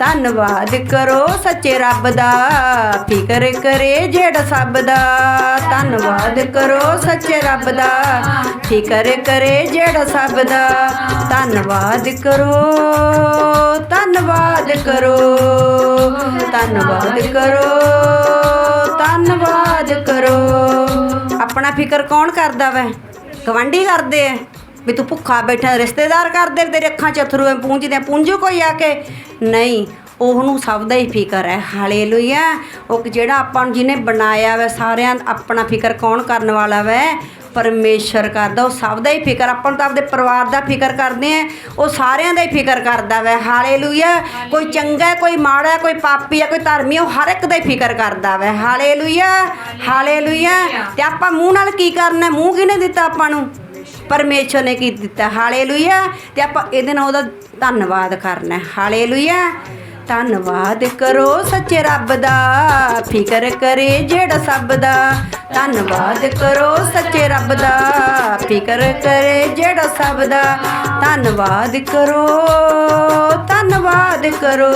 ਧੰਨਵਾਦ ਕਰੋ ਸੱਚੇ ਰੱਬ ਦਾ, ਫਿਕਰ ਕਰੇ ਜਿਹੜਾ ਸਭ ਦਾ। ਧੰਨਵਾਦ ਕਰੋ ਸੱਚੇ ਰੱਬ ਦਾ, ਫਿਕਰ ਕਰੇ ਜਿਹੜਾ ਸਭ ਦਾ। ਧੰਨਵਾਦ ਕਰੋ ਧੰਨਵਾਦ ਕਰੋ ਧੰਨਵਾਦ ਕਰੋ ਧੰਨਵਾਦ ਕਰੋ। ਆਪਣਾ ਫਿਕਰ ਕੌਣ ਕਰਦਾ ਵੈ? ਗਵੰਡੀ ਕਰਦੇ ਐ। ਵੀ ਤੂੰ ਭੁੱਖਾ ਬੈਠਾ ਰਿਸ਼ਤੇਦਾਰ ਕਰਦੇ ਤੇਰੇ ਅੱਖਾਂ 'ਚ ਅਥਰੂ ਐ ਪੂੰਝਦੇ ਪੂੰਝੂ ਕੋਈ ਆ ਕੇ? ਨਹੀਂ ਉਹਨੂੰ ਸਭ ਦਾ ਹੀ ਫਿਕਰ ਹੈ ਹਾਲੇਲੂਇਆ। ਉਹ ਜਿਹੜਾ ਆਪਾਂ ਨੂੰ ਜਿਹਨੇ ਬਣਾਇਆ ਵੈ ਸਾਰਿਆਂ ਆਪਣਾ ਫਿਕਰ ਕੌਣ ਕਰਨ ਵਾਲਾ ਵੈ? ਪਰਮੇਸ਼ਰ ਕਰਦਾ ਉਹ ਸਭ ਦਾ ਹੀ ਫਿਕਰ ਆਪਾਂ ਨੂੰ ਤਾਂ ਆਪਦੇ ਪਰਿਵਾਰ ਦਾ ਫਿਕਰ ਕਰਦੇ ਆ ਉਹ ਸਾਰਿਆਂ ਦਾ ਹੀ ਫਿਕਰ ਕਰਦਾ ਵੈ ਹਾਲੇਲੂਇਆ। ਕੋਈ ਚੰਗਾ ਕੋਈ ਮਾੜਾ ਕੋਈ ਪਾਪੀ ਹੈ ਕੋਈ ਧਰਮੀ ਉਹ ਹਰ ਇੱਕ ਦਾ ਹੀ ਫਿਕਰ ਕਰਦਾ ਵੈ ਹਾਲੇਲੂਇਆ। ਹਾਲੇਲੂਇਆ। ਤੇ ਆਪਾਂ ਮੂੰਹ ਨਾਲ ਕੀ ਕਰਨਾ? ਮੂੰਹ ਕਿਹਨੇ ਦਿੱਤਾ ਆਪਾਂ ਨੂੰ? ਪਰਮੇਸ਼ਰ ਨੇ ਕੀ ਦਿੱਤਾ? ਹਾਲੇਲੂਇਆ। ਤੇ ਆਪਾਂ ਇਹਦੇ ਨਾਲ ਉਹਦਾ ਧੰਨਵਾਦ ਕਰਨਾ ਹੈ। ਹਾਲੇਲੂਇਆ। ਧੰਨਵਾਦ ਕਰੋ ਸੱਚੇ ਰੱਬ ਦਾ। ਫਿਕਰ ਕਰੇ ਜਿਹੜਾ ਸਭ ਦਾ। ਧੰਨਵਾਦ ਕਰੋ ਸੱਚੇ ਰੱਬ ਦਾ। ਫਿਕਰ ਕਰੇ ਜਿਹੜਾ ਸਭ ਦਾ। ਧੰਨਵਾਦ ਕਰੋ। ਧੰਨਵਾਦ ਕਰੋ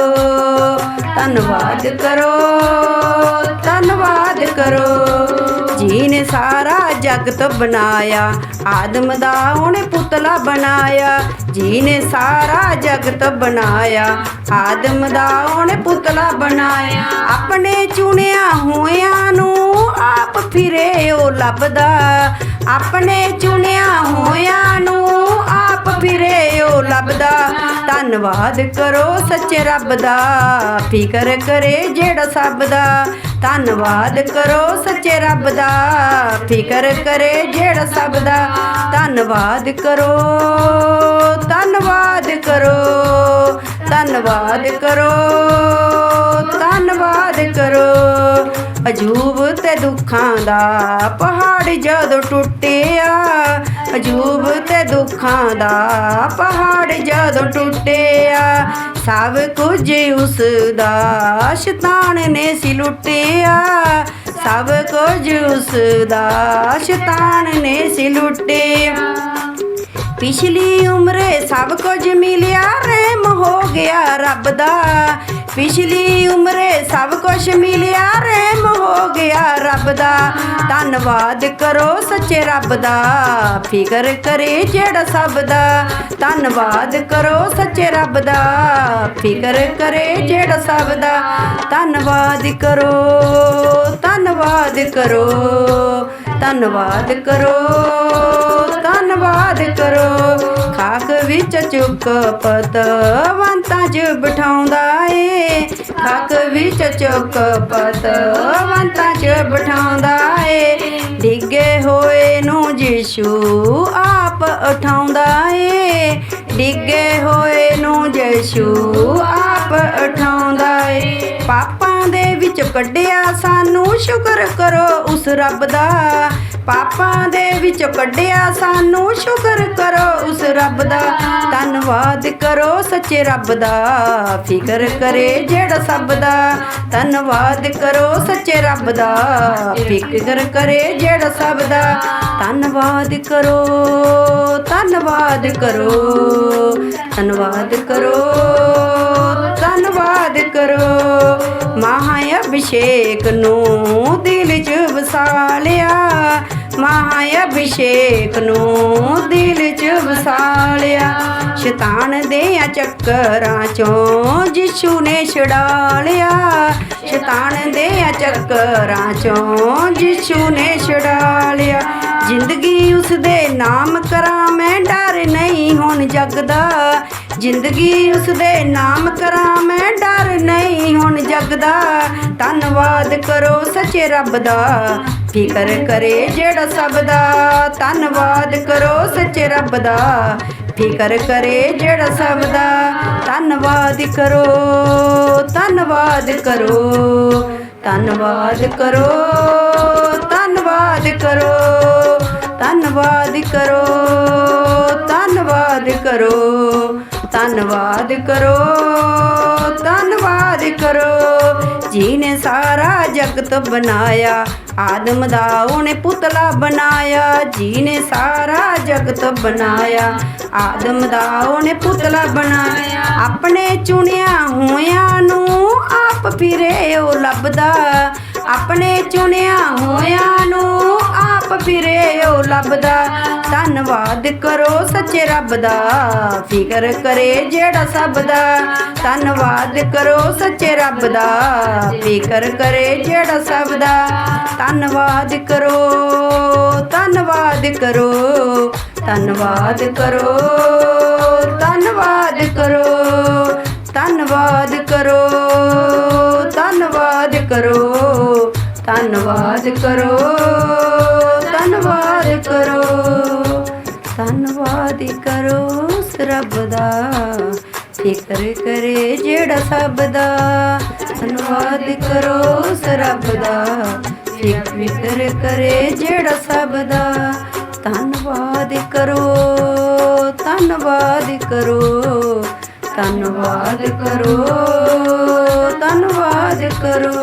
ਧੰਨਵਾਦ ਕਰੋ ਧੰਨਵਾਦ ਕਰੋ। ਜੀ ਨੇ ਸਾਰਾ ਜਗਤ ਬਣਾਇਆ, ਆਦਮ ਦਾ ਉਹਨੇ ਪੁਤਲਾ ਬਣਾਇਆ। ਜੀ ਨੇ ਸਾਰਾ ਜਗਤ ਬਣਾਇਆ, ਆਦਮ ਦਾ ਉਹਨੇ ਪੁਤਲਾ ਬਣਾਇਆ। ਆਪਣੇ ਚੁਣਿਆ ਹੋਇਆਂ ਨੂੰ ਆਪ ਫਿਰੇ ਉਹ ਲੱਭਦਾ। ਆਪਣੇ ਚੁਣਿਆ ਹੋਇਆਂ ਨੂੰ ਆਪ ਫਿਰੇ ਉਹ ਲੱਭਦਾ। ਧੰਨਵਾਦ ਕਰੋ ਸੱਚੇ ਰੱਬ ਦਾ। ਫਿਕਰ ਕਰੇ ਜਿਹੜਾ ਸਭ ਦਾ। ਧੰਨਵਾਦ ਕਰੋ ਸੱਚੇ ਰੱਬ ਦਾ। ਫਿਕਰ ਕਰੇ ਜਿਹੜਾ ਸਭ ਦਾ। ਧੰਨਵਾਦ ਕਰੋ ਧੰਨਵਾਦ ਕਰੋ। ਧੰਨਵਾਦ ਕਰੋ ਧੰਨਵਾਦ ਕਰੋ। ਅਜੂਬ ਤੇ ਦੁੱਖਾਂ ਦਾ ਪਹਾੜ ਜਦੋਂ ਟੁੱਟਿਆ, ਅਜੂਬ ਤੇ ਦੁੱਖਾਂ ਦਾ ਪਹਾੜ ਜਦੋਂ ਟੁੱਟਿਆ। ਸਭ ਕੁਝ ਉਸ ਦਾ ਸ਼ੈਤਾਨ ਨੇ ਸੀ ਲੁੱਟਿਆ, ਸਭ ਕੁਝ ਉਸ ਦਾ ਸ਼ੈਤਾਨ ਨੇ ਸੀ ਲੁੱਟਿਆ। ਪਿਛਲੀ ਉਮਰੇ ਸਭ ਕੁਝ ਮਿਲਿਆ, ਰਹਿਮ ਹੋ ਗਿਆ ਰੱਬ ਦਾ। ਪਿਛਲੀ ਉਮਰੇ ਸਭ ਕੁਝ ਮਿਲਿਆ, ਰਹਿਮ ਹੋ ਗਿਆ ਰੱਬ ਦਾ। ਧੰਨਵਾਦ ਕਰੋ ਸੱਚੇ ਰੱਬ ਦਾ। ਫਿਕਰ ਕਰੇ ਜਿਹੜਾ ਸਭ ਦਾ। ਧੰਨਵਾਦ ਕਰੋ ਸੱਚੇ ਰੱਬ ਦਾ। ਫਿਕਰ ਕਰੇ ਜਿਹੜਾ ਸਭ ਦਾ। ਧੰਨਵਾਦ ਕਰੋ ਧੰਨਵਾਦ ਕਰੋ। ਧੰਨਵਾਦ ਕਰੋ ਧੰਨਵਾਦ ਕਰੋ। ਖਾਕ ਵਿੱਚ ਚੁੱਕ ਪਤਵੰਤਾਂ 'ਚ ਬਿਠਾਉਂਦਾ ਏ। ਖਾਕ ਵਿੱਚ ਚੁੱਕ ਪਤਵੰਤਾਂ 'ਚ ਬਿਠਾਉਂਦਾ ਏ। ਡਿੱਗੇ ਹੋਏ ਨੂੰ ਯਿਸੂ ਆਪ ਉਠਾਉਂਦਾ ਏ। ਡਿੱਗੇ ਹੋਏ ਨੂੰ ਯਿਸੂ ਕੱਢਿਆ ਸਾਨੂੰ ਸ਼ੁਕਰ ਕਰੋ ਉਸ ਰੱਬ ਦਾ। ਪਾਪਾਂ ਦੇ ਵਿੱਚੋਂ ਕੱਢਿਆ ਸਾਨੂੰ ਸ਼ੁਕਰ ਕਰੋ ਉਸ ਰੱਬ ਦਾ। ਧੰਨਵਾਦ ਕਰੋ ਸੱਚੇ ਰੱਬ ਦਾ। ਫਿਕਰ ਕਰੇ ਜਿਹੜਾ ਸਭ ਦਾ। ਧੰਨਵਾਦ ਕਰੋ ਸੱਚੇ ਰੱਬ ਦਾ। ਫਿਕਰ ਕਰੇ ਜਿਹੜਾ ਸਭ ਦਾ। ਧੰਨਵਾਦ ਕਰੋ ਧੰਨਵਾਦ ਕਰੋ ਧੰਨਵਾਦ ਕਰੋ ਧੰਨਵਾਦ ਕਰੋ। ਮਹਾ ਅਭਿਸ਼ੇਕ ਨੂੰ ਦਿਲ 'ਚ ਵਸਾ ਲਿਆ ਮਹਾ ਅਭਿਸ਼ੇਕ ਨੂੰ ਦਿਲ 'ਚ ਵਸਾ ਲਿਆ ਸ਼ੈਤਾਨ ਦੇ ਆ ਚੱਕਰਾਂ ਚੋਂ ਜਿਸੂ ਨੇ ਛੁਡਾ ਲਿਆ ਸ਼ੈਤਾਨ ਦੇ ਆ ਚੱਕਰਾਂ ਚੋਂ ਜਿਸੂ ਨੇ ਛਡਾ ਲਿਆ ਜ਼ਿੰਦਗੀ ਉਸ ਦੇ ਨਾਮ ਕਰਾਂ ਮੈਂ ਨਹੀਂ ਹੁਣ ਜਗਦਾ। ਜ਼ਿੰਦਗੀ ਉਸ ਦੇ ਨਾਮ ਕਰਾਂ, ਮੈਂ ਡਰ ਨਹੀਂ ਹੁਣ ਜਗਦਾ। ਧੰਨਵਾਦ ਕਰੋ ਸੱਚੇ ਰੱਬ ਦਾ, ਫਿਕਰ ਕਰੇ ਜਿਹੜਾ ਸਭ ਦਾ। ਧੰਨਵਾਦ ਕਰੋ ਸੱਚੇ ਰੱਬ ਦਾ, ਫਿਕਰ ਕਰੇ ਜਿਹੜਾ ਸਭ ਦਾ। ਧੰਨਵਾਦ ਕਰੋ ਧੰਨਵਾਦ ਕਰੋ ਧੰਨਵਾਦ ਕਰੋ ਧੰਨਵਾਦ ਕਰੋ ਧੰਨਵਾਦ ਕਰੋ ਧੰਨਵਾਦ ਕਰੋ ਧੰਨਵਾਦ ਕਰੋ ਧੰਨਵਾਦ ਕਰੋ। ਜੀ ਨੇ ਸਾਰਾ ਜਗਤ ਬਣਾਇਆ, ਆਦਮ ਦਾ ਉਹਨੇ ਪੁਤਲਾ ਬਣਾਇਆ। ਜੀ ਨੇ ਸਾਰਾ ਜਗਤ ਬਣਾਇਆ, ਆਦਮ ਦਾ ਉਹਨੇ ਪੁਤਲਾ ਬਣਾਇਆ। ਆਪਣੇ ਚੁਣਿਆ ਹੋਇਆਂ ਨੂੰ ਆਪ ਫਿਰੇ ਉਹ ਲੱਭਦਾ। ਆਪਣੇ ਚੁਣਿਆ ਹੋਇਆਂ ਨੂੰ ਆਪ ਫਿਰੇ ਉਹ ਲੱਭਦਾ। ਧੰਨਵਾਦ ਕਰੋ ਸੱਚੇ ਰੱਬ ਦਾ। ਫਿਕਰ ਕਰੇ ਜਿਹੜਾ ਸਭ ਦਾ ਧੰਨਵਾਦ ਕਰੋ ਸੱਚੇ ਰੱਬ ਦਾ। ਫਿਕਰ ਕਰੇ ਜਿਹੜਾ ਸਭ ਦਾ ਧੰਨਵਾਦ ਕਰੋ ਧੰਨਵਾਦ ਕਰੋ ਧੰਨਵਾਦ ਕਰੋ ਧੰਨਵਾਦ ਕਰੋ ਧੰਨਵਾਦ ਕਰੋ ਧੰਨਵਾਦ ਕਰੋ ਧੰਨਵਾਦ ਕਰੋ। ਕਰੋ, ਧੰਨਵਾਦ ਕਰੋ ਉਸ ਰੱਬ ਦਾ। ਫਿਕਰ ਕਰੇ ਜਿਹੜਾ ਸਭ ਦਾ। ਧੰਨਵਾਦ ਕਰੋ ਉਸ ਰੱਬ ਦਾ। ਫਿਕਰ ਕਰੇ ਜਿਹੜਾ ਸਭ ਦਾ। ਧੰਨਵਾਦ ਕਰੋ ਧੰਨਵਾਦ ਕਰੋ। ਧੰਨਵਾਦ ਕਰੋ ਧੰਨਵਾਦ ਕਰੋ।